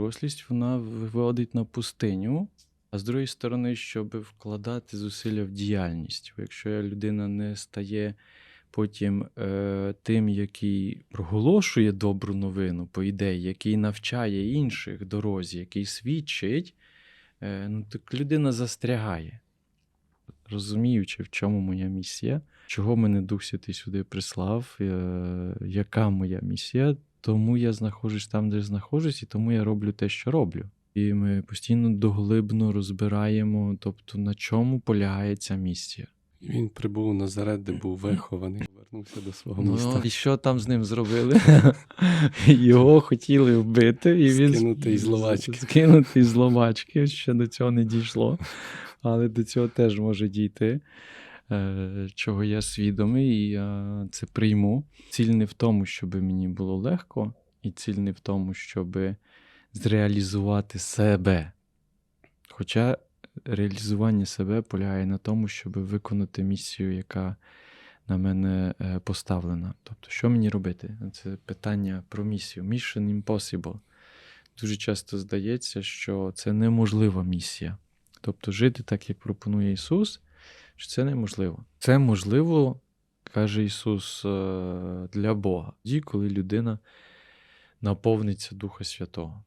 Дорослість вона виводить на пустиню, а з другої сторони, щоб вкладати зусилля в діяльність. Якщо людина не стає потім е, тим, який проголошує добру новину, по ідеї, який навчає інших дорозі, який свідчить, е, ну, так людина застрягає, розуміючи, в чому моя місія, чого мене Дух Святий сюди прислав, е, яка моя місія, тому я знаходжусь там, де знаходжусь, і тому я роблю те, що роблю. І ми постійно доглибно розбираємо, тобто на чому полягає ця місія. Він прибув Назарет, де був вихований, повернувся до свого Ну, міста. і що там з ним зробили? Його хотіли вбити, і він Скинути із ловачки. Скинути із ловачки, ще до цього не дійшло. Але до цього теж може дійти, чого я свідомий, і я це прийму. Ціль не в тому, щоб мені було легко, і ціль не в тому, щоб зреалізувати себе. Хоча реалізування себе полягає на тому, щоб виконати місію, яка на мене е, поставлена. Тобто, що мені робити? Це питання про місію. Mission impossible. Дуже часто здається, що це неможлива місія. Тобто, жити так, як пропонує Ісус, що це неможливо. Це можливо, каже Ісус, е, для Бога. Тоді, коли людина наповниться Духа Святого.